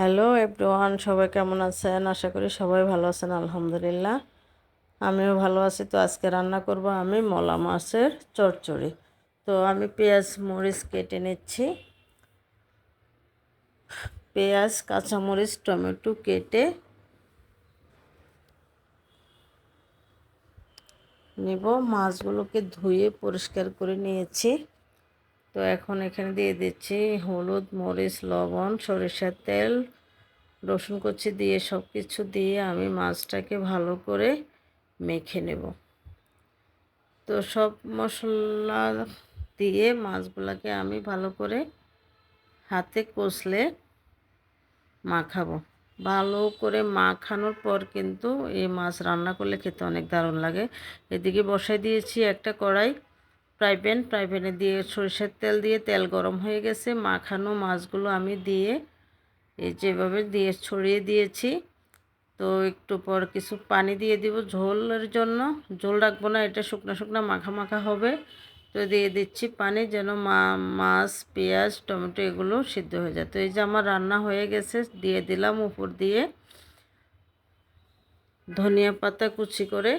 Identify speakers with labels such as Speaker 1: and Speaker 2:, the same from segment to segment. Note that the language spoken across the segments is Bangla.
Speaker 1: হ্যালো এভরিওয়ান, সবাই কেমন আছেন? আশা করি সবাই ভালো আছেন, আলহামদুলিল্লাহ। আমিও ভালো আছি। তো আজকে রান্না করব আমি মলা মাছের চচ্চড়ি। তো আমি পেঁয়াজ মরিচ কেটে নিচ্ছি। পেঁয়াজ কাঁচামরিচ টমেটো কেটে নিব। মাছগুলোকে ধুয়ে পরিষ্কার করে নিয়েছি। তো এখন এখানে দিয়ে দিচ্ছি হলুদ, মরিচ, লবণ, সরিষার তেল, রসুন কুচি দিয়ে সব কিছু দিয়ে আমি মাছটাকে ভালো করে মেখে নেব। তো সব মশলা দিয়ে মাছগুলোকে আমি ভালো করে হাতে কষলে মাখাবো। ভালো করে মাখানোর পর কিন্তু এই মাছ রান্না করলে খেতে অনেক দারুণ লাগে। এদিকে বসাই দিয়েছি একটা কড়াই। ফ্রাই প্যান ফ্রাই প্যানে দিয়ে সরিষার তেল দিয়ে তেল গরম হয়ে গেছে। মাখানো মাছগুলো আমি দিয়ে এই যেভাবে দিয়ে ছড়িয়ে দিয়েছি। তো একটু পর কিছু পানি দিয়ে দিব ঝোলের জন্য। ঝোল রাখব না, এটা শুকনো শুকনো মাখা মাখা হবে। তো দিয়ে দিচ্ছি পানি যেন মাছ, পেঁয়াজ, টমেটো এগুলো সিদ্ধ হয়ে যায়। তো এই যে আমার রান্না হয়ে গেছে, দিয়ে দিলাম উপর দিয়ে ধনিয়া পাতা কুচি করে।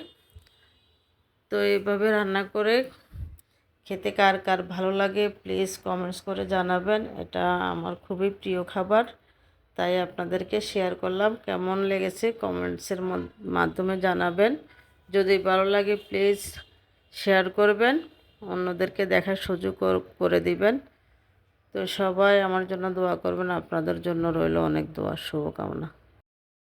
Speaker 1: তো এইভাবে রান্না করে খেতে কার কার ভালো লাগে প্লিজ কমেন্টস করে জানাবেন। এটা আমার খুবই প্রিয় খাবার, তাই আপনাদেরকে শেয়ার করলাম। কেমন লেগেছে কমেন্টসের মাধ্যমে জানাবেন। যদি ভালো লাগে প্লিজ শেয়ার করবেন, অন্যদেরকে দেখার সুযোগ করে দিবেন। তো সবাই আমার জন্য দোয়া করবেন, আপনাদের জন্য রইল অনেক দোয়া, শুভকামনা।